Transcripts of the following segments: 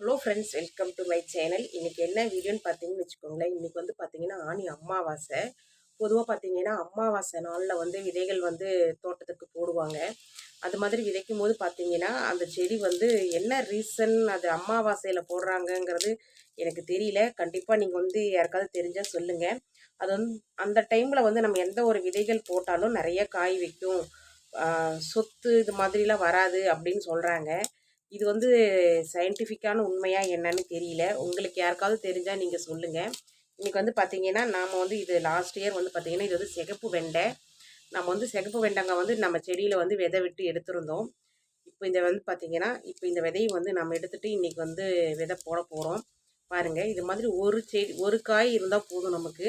Hello friends welcome to my channel இன்றைக்கி என்ன வீடியோன்னு பார்த்தீங்கன்னு வச்சுக்கோங்களேன். இன்றைக்கி வந்து பார்த்தீங்கன்னா ஆணி அமாவாசை பொதுவாக பார்த்தீங்கன்னா அமாவாசை நாளில் வந்து விதைகள் வந்து தோட்டத்துக்கு போடுவாங்க. அது மாதிரி விதைக்கும் போது பார்த்தீங்கன்னா அந்த செடி வந்து என்ன ரீசன் அது அமாவாசையில் போடுறாங்கங்கிறது எனக்கு தெரியல. கண்டிப்பாக நீங்கள் வந்து யாருக்காவது தெரிஞ்சால் சொல்லுங்கள் அது வந்து அந்த டைமில் வந்து நம்ம எந்த ஒரு விதைகள் போட்டாலும் நிறைய காய் வைக்கும். சொத்து இது மாதிரிலாம் வராது அப்படின்னு சொல்கிறாங்க இது வந்து சயின்டிஃபிக்கான உண்மையாக என்னன்னு தெரியல. உங்களுக்கு யாருக்காவது தெரிஞ்சால் நீங்கள் சொல்லுங்கள் இன்றைக்கி வந்து பார்த்திங்கன்னா நாம் வந்து இது லாஸ்ட் இயர் வந்து பார்த்திங்கன்னா இது வந்து சிகப்பு வெண்டை. நம்ம வந்து சிகப்பு வெண்டங்க வந்து நம்ம செடியில் வந்து விதை விட்டு எடுத்திருந்தோம். இப்போ இந்த வந்து பார்த்தீங்கன்னா இப்போ இந்த விதையை வந்து நம்ம எடுத்துகிட்டு இன்றைக்கி வந்து விதை போட போகிறோம் பாருங்கள் இது மாதிரி ஒரு செடி ஒரு காய் இருந்தால் போதும் நமக்கு.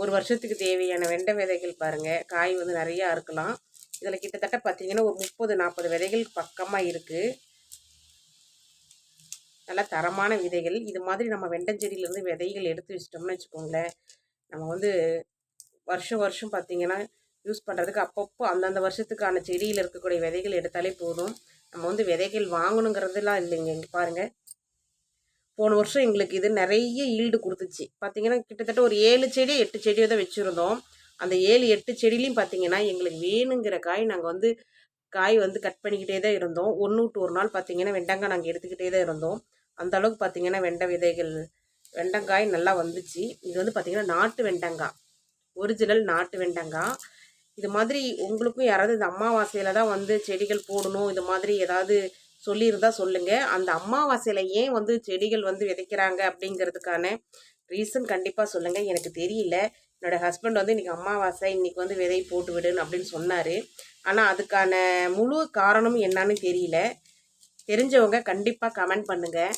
ஒரு வருஷத்துக்கு தேவையான வெண்டை விதைகள் பாருங்கள் காய் வந்து நிறையா இருக்கலாம். இதில் கிட்டத்தட்ட பார்த்திங்கன்னா ஒரு முப்பது நாற்பது விதைகள் பக்கமாக இருக்குது நல்ல தரமான விதைகள். இது மாதிரி நம்ம வெண்டஞ்செடியிலேருந்து விதைகள் எடுத்து வச்சிட்டோம்னு வச்சுக்கோங்களேன். நம்ம வந்து வருஷம் வருஷம் பார்த்தீங்கன்னா யூஸ் பண்ணுறதுக்கு அப்பப்போ அந்தந்த வருஷத்துக்கான செடியில் இருக்கக்கூடிய விதைகள் எடுத்தாலே போதும். நம்ம வந்து விதைகள் வாங்கணுங்கிறதுலாம் இல்லைங்க. இங்கே பாருங்கள் போன வருஷம் எங்களுக்கு இது நிறைய ஈல்டு கொடுத்துச்சு. பார்த்தீங்கன்னா கிட்டத்தட்ட ஒரு ஏழு செடி எட்டு செடியோ தான் வச்சுருந்தோம். அந்த ஏழு எட்டு செடியிலையும் பார்த்தீங்கன்னா எங்களுக்கு வேணுங்கிற காய் நாங்கள் வந்து காய் வந்து கட் பண்ணிக்கிட்டே தான் இருந்தோம். ஒன்று விட்டு ஒரு நாள் பார்த்தீங்கன்னா வெண்டங்காய் நாங்கள் எடுத்துக்கிட்டே தான் இருந்தோம். அந்த அளவுக்கு பார்த்தீங்கன்னா வெண்டை விதைகள் வெண்டங்காய் நல்லா வந்துச்சு. இது வந்து பார்த்தீங்கன்னா நாட்டு வெண்டங்காய். ஒரிஜினல் நாட்டு வெண்டங்காய். இது மாதிரி உங்களுக்கும் யாராவது இந்த அம்மாவாசையில் தான் வந்து செடிகள் போடணும் இது மாதிரி ஏதாவது சொல்லியிருந்தா சொல்லுங்கள் அந்த அம்மாவாசையில் ஏன் வந்து செடிகள் வந்து விதைக்கிறாங்க அப்படிங்கிறதுக்கான ரீசன் கண்டிப்பாக சொல்லுங்கள் எனக்கு தெரியல. என்னோடய ஹஸ்பண்ட் வந்து இன்றைக்கி அம்மாவாசை இன்றைக்கி வந்து விதை போட்டு விடுன்னு அப்படின்னு சொன்னார். ஆனால் அதுக்கான முழு காரணம் என்னன்னு தெரியல. தெரிஞ்சவங்க கண்டிப்பாக கமெண்ட் பண்ணுங்கள்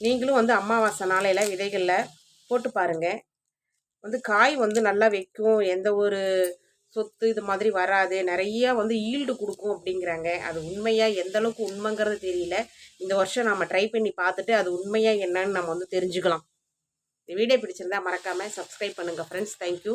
நீங்களும் வந்து அமாவாசை நாளையில் விதைகளில் போட்டு பாருங்கள் வந்து காய் வந்து நல்லா வைக்கும். எந்த ஒரு சொத்து இது மாதிரி வராது. நிறையா வந்து ஈல்டு கொடுக்கும் அப்படிங்கிறாங்க. அது உண்மையாக எந்த அளவுக்கு உண்மைங்கிறது தெரியல. இந்த வருஷம் நம்ம ட்ரை பண்ணி பார்த்துட்டு அது உண்மையாக என்னன்னு நம்ம வந்து தெரிஞ்சுக்கலாம். இந்த வீடியோ பிடிச்சிருந்தா மறக்காமல் சப்ஸ்கிரைப் பண்ணுங்கள் ஃப்ரெண்ட்ஸ் தேங்க்யூ